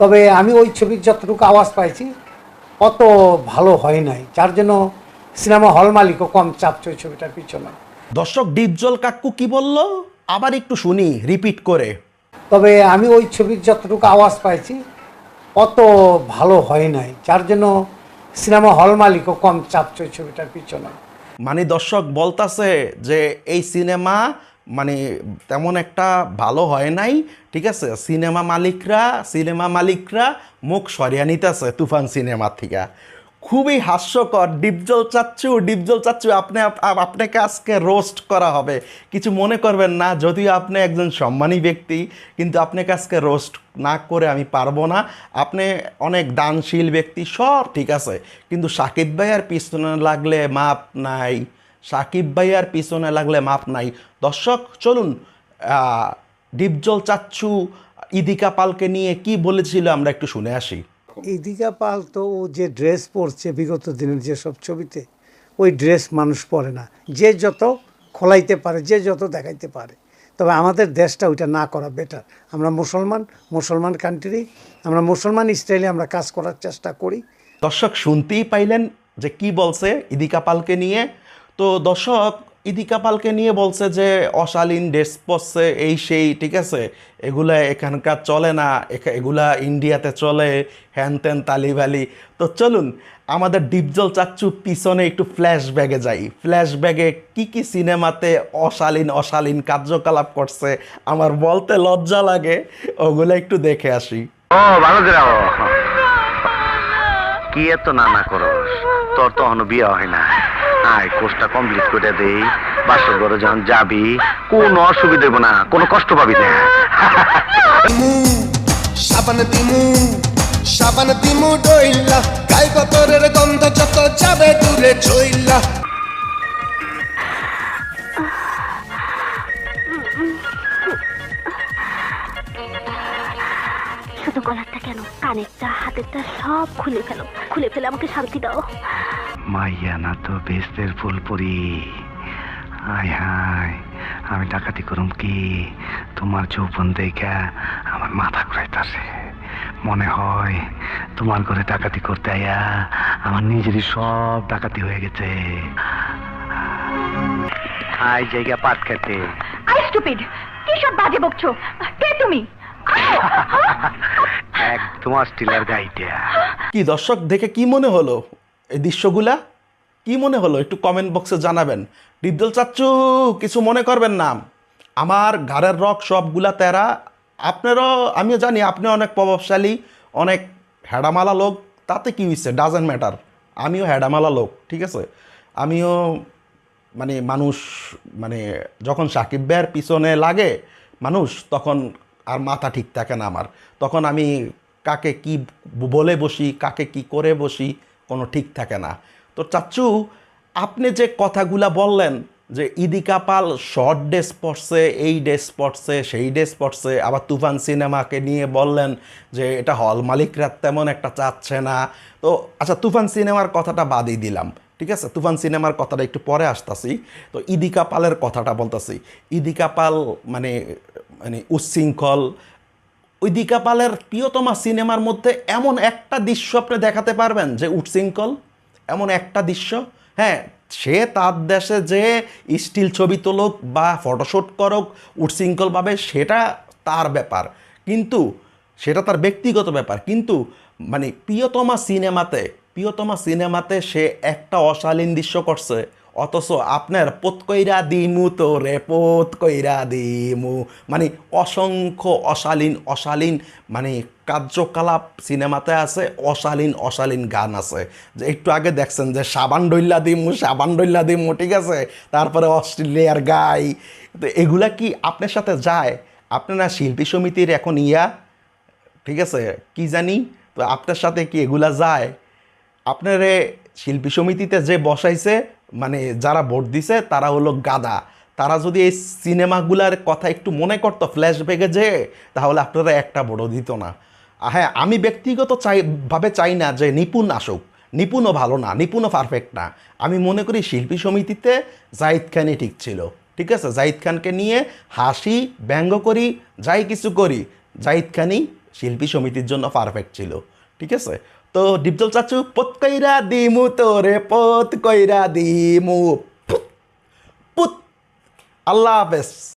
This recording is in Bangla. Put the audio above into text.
তবে আমি ওই ছবির যতটুকু আওয়াজ পাইছি অত ভালো হয় নাই। যার জন্য সিনেমা হল মালিকও কম চাপছে ওই ছবিটার পিছনে। দর্শক ডিপজল কাকু কি বলল? আবার একটু শুনি রিপিট করে। তবে আমি ওই ছবির যতটুকু আওয়াজ পাইছি অত ভালো হয় নাই। যার জন্য সিনেমা হল মালিকও কম চাপছে ওই ছবিটার পিছনে। মানে দর্শক বলতাছে যে এই সিনেমা মানে তেমন একটা ভালো হয় নাই, ঠিক আছে? সিনেমা মালিকরা সিনেমা মালিকরা মুখ সরিয়ে নিতেছে তুফান সিনেমা থেকে। খুবই হাস্যকর, ডিপজল চাচ্ছু ডিপজল চাচ্ছু আপনি আপ- আপ- আপনাকে আজকে রোস্ট করা হবে। কিছু মনে করবেন না, যদিও আপনি একজন সম্মানী ব্যক্তি, কিন্তু আপনাকে আজকে রোস্ট না করে আমি পারব না। আপনি অনেক দানশীল ব্যক্তি, সব ঠিক আছে। কিন্তু সাকিব ভাইয়ার পিছনে লাগলে মাপ নাই। সাকিব ভাইয়ার পিছনে লাগলে মাপ নাই। দর্শক চলুন ডিপজল চাচ্ছু ইদিকা পালকে নিয়ে কি বলেছিল আমরা একটু শুনে আসি। ইদিকা পাল তো ও যে ড্রেস পরছে বিগত দিনের যেসব ছবিতে ওই ড্রেস মানুষ পরে না। যে যত খোলাইতে পারে যে যত দেখাইতে পারে। তবে আমাদের দেশটা ওইটা না করা বেটার আমরা মুসলমান মুসলমান কান্ট্রি আমরা মুসলমান স্টাইলে আমরা কাজ করার চেষ্টা করি। দর্শক শুনতেই পাইলেন যে কি বলছে ইদিকা পালকে নিয়ে। তো দর্শক ইদিকা পালকে নিয়ে বলছে যে, অশালীন ড্রেস পরছে এই সেই, ঠিক আছে? এগুলা এখানকার চলে না এগুলা ইন্ডিয়াতে চলে, হ্যান ত্যান তালিবালি তো চলুন, আমাদের ডিপজল চাচ্চু পিছনে একটু ফ্ল্যাশ ব্যাগে যাই। ফ্ল্যাশ ব্যাগে কি কি সিনেমাতে অশালীন অশালীন কার্যকলাপ করছে? আমার বলতে লজ্জা লাগে, ওগুলো একটু দেখে আসি। ও, ভালো কি এত না না করস? তোর তো বিয়ে হয় না আয় কোর্সটা কমপ্লিট করে দেই বাসর ঘরে যখন যাবি কোনো অসুবিধা হইব না কোনো কষ্ট পাবি না। সাবান দিমু সাবান দিমু ডইলা। গাই কতরের গন্ধ যত যাবে দূরে চইলা শুধু গলারটা কেন? কানেরটা হাতেরটা সব খুলে ফেলো। খুলে ফেলে আমাকে শান্তি দাও। মাইয়া না তো বেস্তের ফুল পরি আয় হায় আমি ডাকাতি করুম কি? তোমার যৌবন দেখা আমার মাথা ঘুরাইতাছে। মনে হয় তোমার ঘরে ডাকাতি করতে আয়া আমার নিজেরই সব ডাকাতি হয়ে গেছে। আয় জায়গা পাট খেতে। আই স্টুপিড কি সব বাজে বকছো? কে তুমি? একদম অস্ট্রেলিয়ার গাইটা। কি দর্শক দেখে কি মনে হলো? এই দৃশ্যগুলা? কি মনে হলো? একটু কমেন্ট বক্সে জানাবেন। ডিপজল চাচ্চু, কিছু মনে করবেন না। আমার ঘাড়ের রক সবগুলা তেরা। আপনারও, আমিও জানি আপনি অনেক প্রভাবশালী, অনেক হেডামালা লোক। তাতে কি হয়েছে ডাজেন্ট ম্যাটার আমিও হেডামালা লোক, ঠিক আছে? আমিও মানে মানুষ মানে যখন সাকিব ভাইয়ের পিছনে লাগে মানুষ, তখন আর মাথা ঠিক থাকে না আমার। তখন আমি কাকে কি বলে বসি, কাকে কি করে বসি কোনো ঠিক থাকে না। তো চাচ্চু আপনি যে কথাগুলা বললেন যে ইদিকা পাল শর্ট ড্রেস পড়ছে এই ড্রেস পড়ছে সেই ড্রেস পড়ছে আবার তুফান সিনেমাকে নিয়ে বললেন যে এটা হল মালিকরা তেমন একটা চাচ্ছে না। তো আচ্ছা তুফান সিনেমার কথাটা বাদই দিলাম, ঠিক আছে? তুফান সিনেমার কথাটা একটু পরে আসতাছি। তো ইদিকা পালের কথাটা বলতাছি। ইদিকা পাল মানে মানে উচ্ছৃঙ্খল ইদিকা পালের প্রিয়তমা সিনেমার মধ্যে এমন একটা দৃশ্য আপনি দেখাতে পারবেন যে উচ্ছৃঙ্খল এমন একটা দৃশ্য। হ্যাঁ সে তার দেশে যে স্টিল ছবি তুলুক বা ফটোশ্যুট করুক উচ্ছৃঙ্খলভাবে সেটা তার ব্যাপার। কিন্তু সেটা তার ব্যক্তিগত ব্যাপার। কিন্তু মানে প্রিয়তমা সিনেমাতে প্রিয়তমা সিনেমাতে সে একটা অশালীন দৃশ্য করছে। অথচ আপনার পোত কইরা দিমু তো রে পোত কইরা দিমু। মানে অসংখ্য অশালীন অশালীন মানে কার্যকলাপ সিনেমাতে আছে, অশালীন অশালীন গান আছে। যে একটু আগে দেখছেন যে সাবান ডইল্লা দিমু, সাবান ডইল্লা দিমু, ঠিক আছে? তারপরে অস্ট্রেলিয়ার গাই। তো এগুলা কি আপনার সাথে যায়? আপনারা শিল্পী সমিতির এখন ইয়া, ঠিক আছে? কি জানি? তো আপনার সাথে কি এগুলা যায়? আপনারে শিল্পী সমিতিতে যে বসাইছে মানে যারা ভোট দিছে, তারা হলো গাদা। তারা যদি এই সিনেমাগুলার কথা একটু মনে করতো ফ্ল্যাশব্যাকে যে, তাহলে আপনারা একটা ভোটও দিত না। হ্যাঁ আমি ব্যক্তিগত চাই, ভাবে চাই না যে নিপুণ আসুক। নিপুণও ভালো না, নিপুণও পারফেক্ট না। আমি মনে করি শিল্পী সমিতিতে জাহিদ খানই ঠিক ছিল। ঠিক আছে? জাহিদ খানকে নিয়ে হাসি, ব্যঙ্গ করি, যাই কিছু করি, জাহিদ খানই শিল্পী সমিতির জন্য পারফেক্ট ছিল। ঠিক আছে? তো ডিপজল চাচু পত কইরা দিমু তোরে পত কইরা দিমু। পুত, আল্লাহ হাফেজ।